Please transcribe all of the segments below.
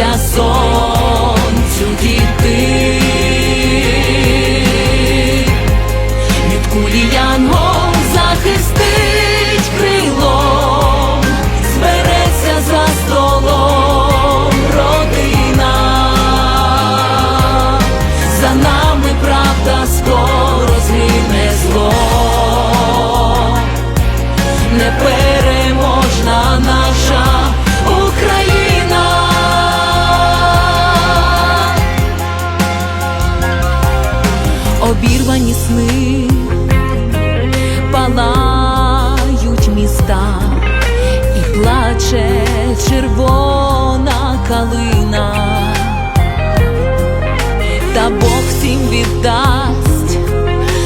усміхнуться сонцю діти. Від кулі янгол захистить крилом, збереться за столом родина, за нами правда скоро згине зло, непереможна Обірвані сни палають міста і плаче червона калина, та Бог всім віддасть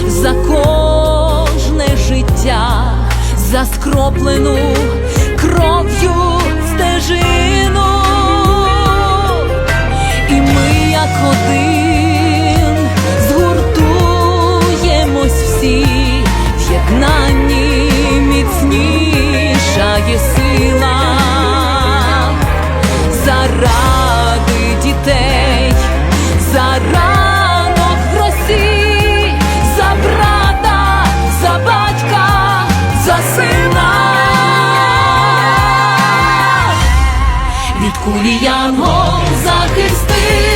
за кожне життя, за скроплену Кулі Янгол захисти.